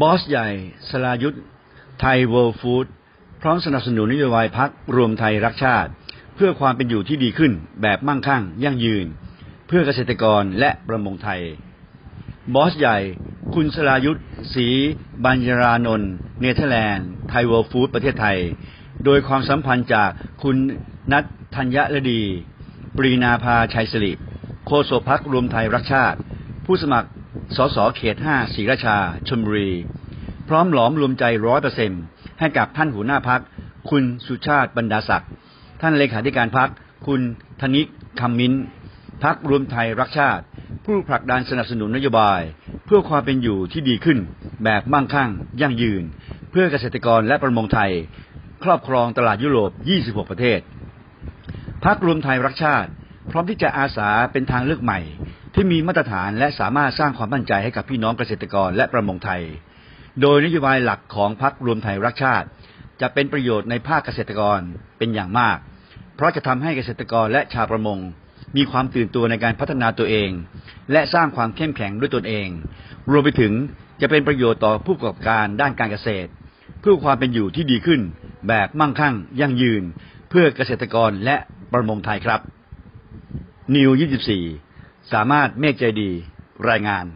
บอสใหญ่สลายุทธไทยเวิลด์ฟู้ดพร้อมสนับสนุนนโยบายพักรวมไทยรักชาติ เพื่อความเป็นอยู่ที่ดีขึ้นแบบมั่งคั่ง ยั่งยืน เพื่อเกษตรกรและประมงไทย บอสใหญ่ คุณสลายุทธศรีบัญญารานนท์เนเธอร์แลนด์ไทยเวิลด์ฟู้ดประเทศไทย โดยความสัมพันธ์จากคุณนัทธัญฤดี ปรีนาภาชัยสิริโฆษกพักรวมไทยรักชาติ ผู้สมัคร สสเขต5ศรีราชาชลบุรี พร้อมหลอมรวมใจร้อยเปอร์เซ็นให้กับท่านหัวหน้าพัก คุณสุชาติบรรดาศักดิ์ท่านเลขาธิการพัก คุณธนิกคำมิ้นพักรวมไทยรักชาติ ผู้ผลักดันสนับสนุนนโยบาย เพื่อความเป็นอยู่ที่ดีขึ้น แบบมั่งคั่ง ยั่งยืน เพื่อเกษตรกรและประมงไทย ครอบครองตลาดยุโรป 26 ประเทศพักรวมไทยรักชาติ พร้อมที่จะอาสาเป็นทางเลือกใหม่ ที่มีมาตรฐานและสามารถสร้างความมั่นใจให้กับพี่น้องเกษตรกรและประมงไทย โดยนโยบายหลักของพักรวมไทยรักชาติ จะเป็นประโยชน์ในภาคเกษตรกรเป็นอย่างมาก เพราะจะทำให้เกษตรกรและชาวประมง มีความตื่นตัวในการพัฒนาตัวเอง และสร้างความเข้มแข็งด้วยตนเอง รวมไปถึงจะเป็นประโยชน์ต่อผู้ประกอบการด้านการเกษตร เพื่อความเป็นอยู่ที่ดีขึ้น แบบมั่งคั่ง ยั่งยืน เพื่อเกษตรกรและประมงไทยครับนิว24 สามารถเมฆใจดีรายงาน